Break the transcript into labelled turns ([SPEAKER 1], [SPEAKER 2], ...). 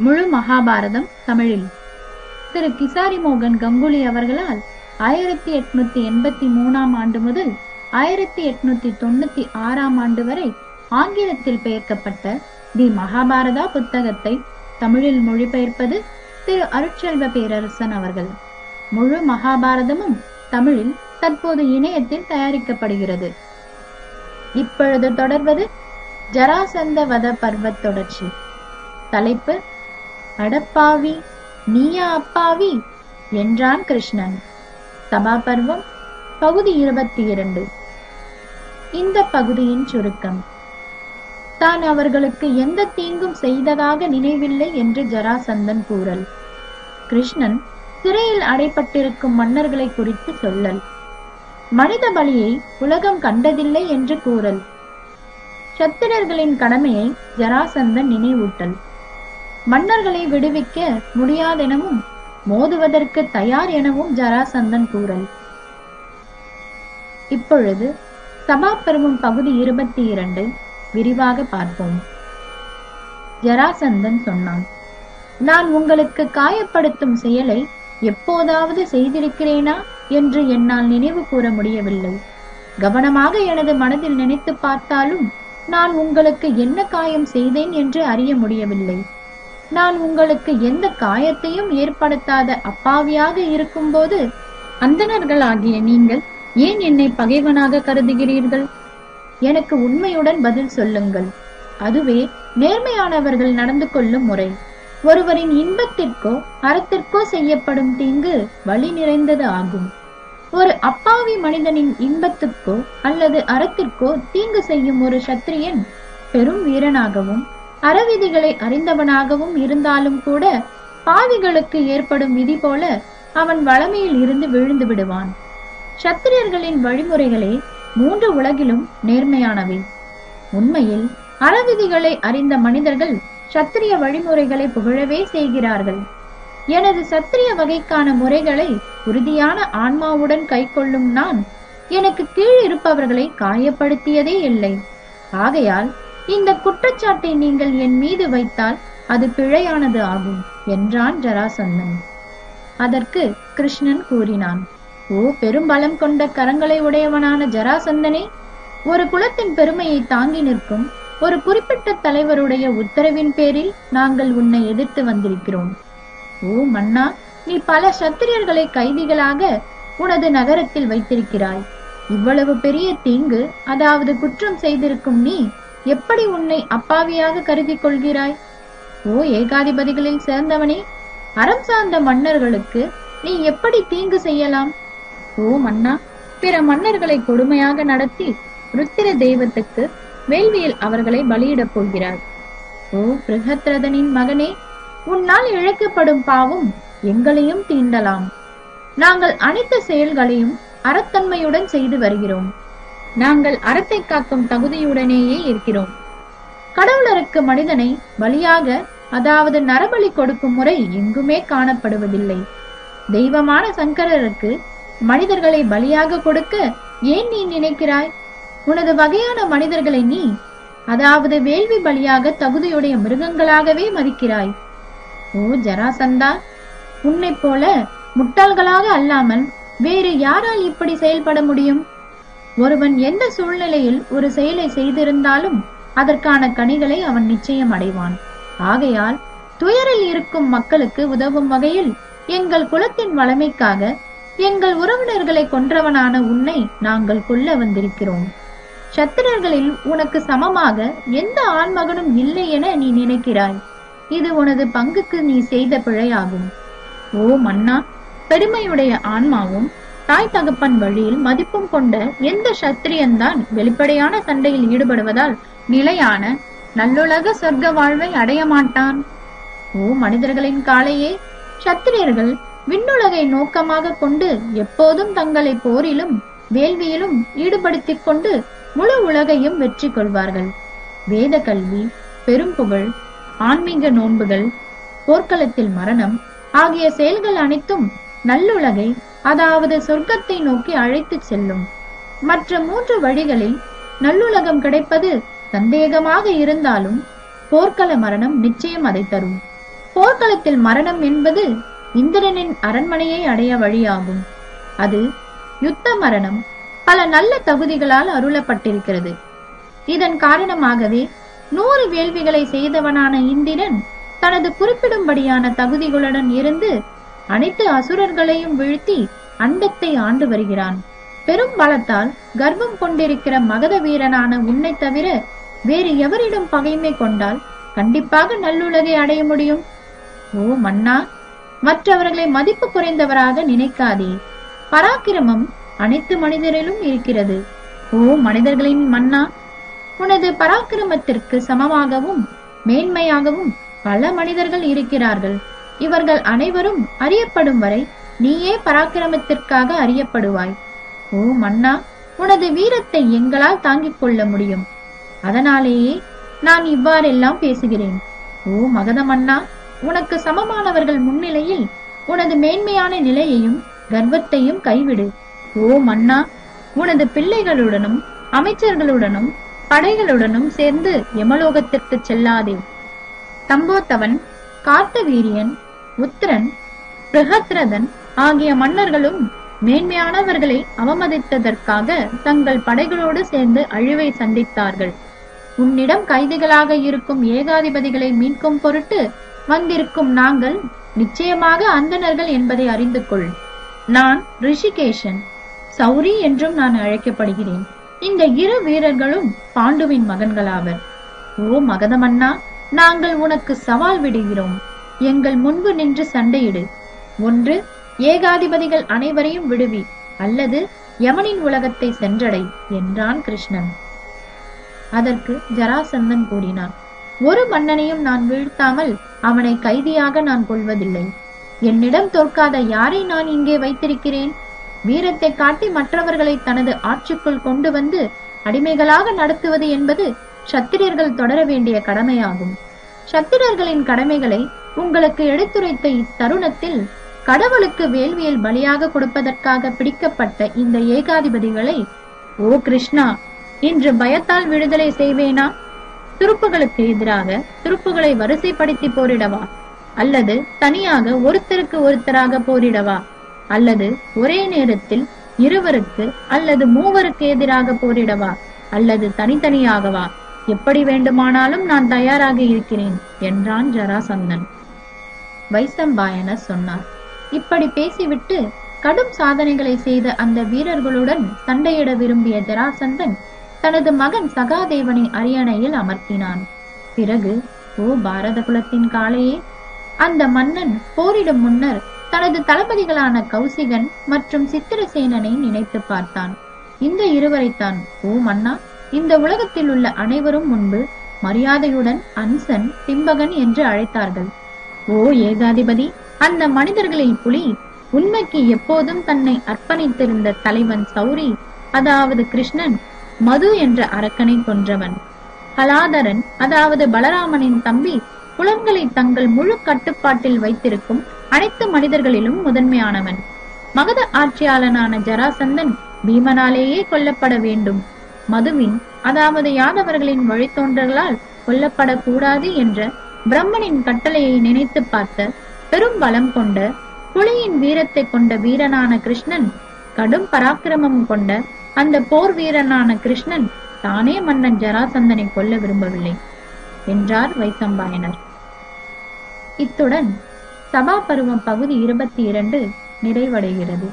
[SPEAKER 1] முழு மகாபாரதம் தமிழில். திரு கிசாரி மோகன் கங்குலி அவர்களால் ஆயிரத்தி எட்நூத்தி எண்பத்தி மூணாம் ஆண்டு முதல் ஆயிரத்தி எட்நூத்தி தொண்ணூத்தி ஆறாம் ஆண்டு வரை ஆங்கிலத்தில் பெயர்க்கப்பட்ட தி மகாபாரதா புத்தகத்தை தமிழில் மொழிபெயர்ப்பது திரு அருட்செல்வ பேரரசன் அவர்கள். முழு மகாபாரதமும் தமிழில் தற்போது இணையத்தில் தயாரிக்கப்படுகிறது. இப்பொழுது தொடர்வது ஜராசந்த வத பர்வத் தொடர்ச்சி. தலைப்பு அடப்பாவி நீயா அப்பாவி? என்றான் கிருஷ்ணன். சபா பருவம் பகுதி இருபத்தி இரண்டு இந்த பகுதியின் சுருக்கம். தான் அவர்களுக்கு எந்த தீங்கும் செய்ததாக நினைவில்லை என்று ஜராசந்தன் கூறல். கிருஷ்ணன் சிறையில் அடைப்பட்டிருக்கும் மன்னர்களை குறித்து சொல்லல். மனித பலியை உலகம் கண்டதில்லை என்று கூறல். சத்திரர்களின் கடமையை ஜராசந்தன் நினைவூட்டல். மன்னர்களை விடுவிக்க முடியாதெனவும் மோதுவதற்கு தயார் எனவும் ஜராசந்தன் கூறல். இப்பொழுது சபா பருவம் பகுதி இருபத்தி இரண்டை விரிவாக பார்ப்போம். ஜராசந்தன் சொன்னான் நான் உங்களுக்கு காயப்படுத்தும் செயலை எப்போதாவது செய்திருக்கிறேனா? என்று என்னால் நினைவு கூற முடியவில்லை. கவனமாக எனது மனதில் நினைத்து பார்த்தாலும் நான் உங்களுக்கு என்ன காயம் செய்தேன் என்று அறிய முடியவில்லை. நான் உங்களுக்கு எந்த காயத்தையும் ஏற்படுத்தாத அப்பாவியாக இருக்கும்போது அந்தணர்களாகிய நீங்கள் ஏன் என்னை பகைவனாக கருதுகிறீர்கள்? எனக்கு உண்மையுடன் பதில் சொல்லுங்கள். அதுவே நேர்மையானவர்கள் நடந்து கொள்ளும் முறை. ஒருவரின் இன்பத்திற்கோ அறத்திற்கோ செய்யப்படும் தீங்கு வழி நிறைந்தது ஆகும். ஒரு அப்பாவி மனிதனின் இன்பத்துக்கோ அல்லது அறத்திற்கோ தீங்கு செய்யும் ஒரு சத்திரியன் பெரும் வீரனாகவும் அறவிதிகளை அறிந்தவனாகவும் இருந்தாலும் கூட பாவிகளுக்கு ஏற்படும் விதி போல அவன் வளமையில் இருந்து விழுந்து விடுவான். சத்திரியர்களின் வழிமுறைகளே மூன்று உலகிலும் நேர்மையானவை. உண்மையில் அறவிதிகளை அறிந்த மனிதர்கள் சத்திரிய வழிமுறைகளை புகழவே செய்கிறார்கள். எனது சத்திரிய வகைக்கான முறைகளை உறுதியான ஆன்மாவுடன் கைக்கொள்ளும் நான் எனக்கு கீழ் இருப்பவர்களை காயப்படுத்தியதே இல்லை. ஆகையால் இந்த குற்றச்சாட்டை நீங்கள் என் மீது வைத்தால் அது பிழையானது ஆகும் என்றான் ஜராசந்தன். அதற்கு கிருஷ்ணன் கூறினான் ஓ பெரும்பலம் கொண்ட கரங்களை உடையவனான ஜராசந்தனே ஒரு குலத்தின் பெருமையை தாங்கி நிற்கும் ஒரு குறிப்பிட்ட தலைவருடைய உத்தரவின் பேரில் நாங்கள் உன்னை எதிர்த்து வந்திருக்கிறோம். ஓ மன்னா நீ பல சத்திரியர்களை கைதிகளாக உனது நகரத்தில் வைத்திருக்கிறாய். இவ்வளவு பெரிய தீங்கு அதாவது குற்றம் செய்திருக்கும் நீ எப்படி உன்னை அப்பாவியாக கருதி கொள்கிறாய்? ஓ ஏகாதிபதிகளில் சேர்ந்தவனே அறம் சார்ந்த மன்னர்களுக்கு நீ எப்படி தீங்கு செய்யலாம்? ஓ மன்னா பிற மன்னர்களை கொடுமையாக நடத்தி ருத்திர தெய்வத்துக்கு வேள்வியில் அவர்களை பலியிடப் போகிறார் ஓ பிருகத்ரதனின் மகனே உன்னால் இழைக்கப்படும் பாவம் எங்களையும் தீண்டலாம். நாங்கள் அனைத்து செயல்களையும் அறத்தன்மையுடன் செய்து வருகிறோம். நாங்கள் அறத்தை காக்கும் தகுதியுடனேயே இருக்கிறோம். கடவுளருக்கு மனிதனை பலியாக அதாவது நரபலி கொடுக்கும் முறை எங்குமே காணப்படுவதில்லை. தெய்வமான சங்கரருக்கு மனிதர்களை பலியாக கொடுக்க ஏன் நீ நினைக்கிறாய்? உனது வகையான மனிதர்களை நீ அதாவது வேள்வி பலியாக தகுதியுடைய மிருகங்களாகவே மதிக்கிறாய். ஓ ஜராசந்தா உன்னைப் போல முட்டாள்களாக அல்லாமல் வேறு யாரால் இப்படி செயல்பட முடியும்? ஒருவன் எந்த சூழ்நிலையில் ஒரு செயலை செய்திருந்தாலும் அதற்கான கனிகளை அவன் நிச்சயம் அடைவான். ஆகையால் துயரில் இருக்கும் மக்களுக்கு உதவும் வகையில் எங்கள் குலத்தின் வளமைக்காக எங்கள் உறவினர்களை கொன்றவனான உன்னை நாங்கள் கொல்ல வந்திருக்கிறோம். சத்திரர்களில் உனக்கு சமமாக எந்த ஆண்மகனும் இல்லை என நீ நினைக்கிறாய். இது உனது பங்குக்கு நீ செய்த பிழையாகும். ஓ மன்னா பெருமையுடைய ஆன்மாவும் தாய் தகப்பன் வழியில் மதிப்பும் கொண்ட எந்த சத்திரியன்தான் வெளிப்படையான சண்டையில் ஈடுபடுவதால் நிலையான நல்லுலக சொர்க்க வாழ்வை அடைய மாட்டான். ஓ மனிதர்களின் காலையே சத்திரியர்கள் விண்ணுலகை நோக்கமாக கொண்டு எப்போதும் தங்களை போரிலும் வேள்வியிலும் ஈடுபடுத்திக் கொண்டு முழு உலகையும் வெற்றி கொள்வார்கள். வேத கல்வி பெரும் புகழ் ஆன்மீக நோன்புகள் போர்க்களத்தில் மரணம் ஆகிய செயல்கள் அனைத்தும் நல்லுலகை அதாவது சொர்க்கத்தை நோக்கி அழைத்துச் செல்லும். மற்ற மூன்று வழிகளில் நல்லுலகம் கிடைப்பது சந்தேகமாக இருந்தாலும் போர்க்கள மரணம் நிச்சயம் அதை தரும். போர்க்களத்தில் மரணம் என்பது இந்திரனின் அரண்மனையை அடைய வழியாகும். அது யுத்த மரணம் பல நல்ல தகுதிகளால் அருளப்பட்டிருக்கிறது. இதன் காரணமாகவே நூறு வேள்விகளை செய்தவனான இந்திரன் தனது குறிப்பிடும்படியான தகுதிகளுடன் இருந்து அனைத்து அசுரர்களையும் வீழ்த்தி அண்டத்தை ஆண்டு வருகிறான். பெரும் பலத்தால் கர்வம் கொண்டிருக்கிற மகத வீரனான உன்னை தவிர வேறு எவரிடம் பகைமை கொண்டால் கண்டிப்பாக நல்லுலகை அடைய முடியும்? ஓ மன்னா மற்றவர்களை மதிப்பு குறைந்தவராக நினைக்காதே. பராக்கிரமம் அனைத்து மனிதரிலும் இருக்கிறது. ஓ மனிதர்களின் மன்னா உனது பராக்கிரமத்திற்கு சமமாகவும் மேன்மையாகவும் பல மனிதர்கள் இருக்கிறார்கள். இவர்கள் அனைவரும் அறியப்படும் வரை நீயே பராக்கிரமத்திற்காக அறியப்படுவாய். ஓ மன்னா உனது வீரத்தை எங்களால் தாங்கிக் கொள்ள முடியும். அதனாலேயே நான் இவ்வாறெல்லாம் பேசுகிறேன். ஓ மகத மன்னா உனக்கு சமமானவர்கள் முன்னிலையில் உனது மேன்மையான நிலையையும் கர்வத்தையும் கைவிடு. ஓ மன்னா உனது பிள்ளைகளுடனும் அமைச்சர்களுடனும் படைகளுடனும் சேர்ந்து யமலோகத்திற்கு செல்லாதே. தம்போத்தவன் கார்த்தவீரியன் உத்திரன் பிரகத்ரதன் ஆகிய மன்னர்களும் மேன்மையானவர்களை அவமதித்ததற்காக தங்கள் படைகளோடு சேர்ந்து அழிவை சந்தித்தார்கள். உன்னிடம் கைதிகளாக இருக்கும் ஏகாதிபதிகளை மீட்கும் பொருட்டு வந்திருக்கும் நாங்கள் நிச்சயமாக அந்தணர்கள் என்பதை அறிந்து கொள். நான் ரிஷிகேஷன் சௌரி என்றும் நான் அழைக்கப்படுகிறேன். இந்த இரு வீரர்களும் பாண்டுவின் மகன்களாவர். ஓ மகதமன்னா நாங்கள் உனக்கு சவால் விடுகிறோம். எங்கள் முன்பு நின்று சண்டையிடு. ஒன்று ஏகாதிபதிகள் அனைவரையும் விடுவி அல்லது யமனின் உலகத்தை சென்றடை என்றான் கிருஷ்ணன். அதற்கு ஜராசந்தன் கூறினான் ஒரு மன்னனையும் நான் வீழ்த்தாமல் அவனை கைதியாக நான் கொள்வதில்லை. என்னிடம் தோற்காத யாரை நான் இங்கே வைத்திருக்கிறேன்? வீரத்தை காட்டி மற்றவர்களை தனது ஆட்சிக்குள் கொண்டு வந்து அடிமைகளாக நடத்துவது என்பது சத்திரியர்கள் தொடர வேண்டிய கடமையாகும். சத்திரர்களின் கடமைகளை உங்களுக்கு எடுத்துரைத்த இத்தருணத்தில் கடவுளுக்கு வேள்வியில் பலியாக கொடுப்பதற்காக பிடிக்கப்பட்ட இந்த ஏகாதிபதிகளை ஓ கிருஷ்ணா இன்று பயத்தால் விடுதலை செய்வேனா? துருப்புகளுக்கு எதிராக துருப்புகளை வரிசைப்படுத்தி போரிடவா? அல்லது தனியாக ஒருத்தருக்கு ஒருத்தராக போரிடவா? அல்லது ஒரே நேரத்தில் இருவருக்கு அல்லது மூவருக்கு எதிராக போரிடவா? அல்லது தனித்தனியாகவா? எப்படி வேண்டுமானாலும் நான் தயாராக இருக்கிறேன் என்றான் ஜராசந்தன். வைசம்பாயனர் சொன்னார். இப்படி பேசிவிட்டு கடும் சாதனைகளை செய்த அந்த வீரர்களுடன் சண்டையிட விரும்பிய ஜராசந்தன் தனது மகன் சகாதேவனை அரியணையில் அமர்த்தினான். பிறகு ஓ பாரத குலத்தின் காளையே! அந்த மன்னன் போரிடும் முன்னர் தனது தளபதிகளான கௌசிகன் மற்றும் சித்திரசேனனை நினைத்து பார்த்தான். இந்த இருவரைத்தான் ஓ மன்னா! இந்த உலகத்தில் உள்ள அனைவரும் முன்பு மரியாதையுடன் அன்சன் திம்பகன் என்று அழைத்தார்கள். ஓ ஏகாதிபதி அந்த மனிதர்களில் புலி உண்மைக்கு எப்போதும் தன்னை அர்ப்பணித்திருந்த தலைவன் சௌரி அதாவது கிருஷ்ணன் மது என்ற அரக்கனை கொன்றவன். கலாதரன் அதாவது பலராமனின் தம்பி புலன்களை தங்கள் முழு கட்டுப்பாட்டில் வைத்திருக்கும் அனைத்து மனிதர்களிலும் முதன்மையானவன். மகத ஆட்சியாளனான ஜராசந்தன் பீமனாலேயே கொல்லப்பட வேண்டும். மதுவின் அதாவது யாதவர்களின் வழித்தோன்றர்களால் கொல்லப்படக்கூடாது என்ற பிரம்மனின் கட்டளையை நினைத்து பார்த்த பெரும் பலம் கொண்ட புலியின் வீரத்தை கொண்ட வீரனான கிருஷ்ணன் கடும் பராக்கிரமம் கொண்ட அந்த போர் வீரனான கிருஷ்ணன் தானே மன்னன் ஜராசந்தனை கொல்ல விரும்பவில்லை என்றார் வைசம்பாயனர். இத்துடன் சபா பருவம் பகுதி இருபத்தி இரண்டு நிறைவடைகிறது.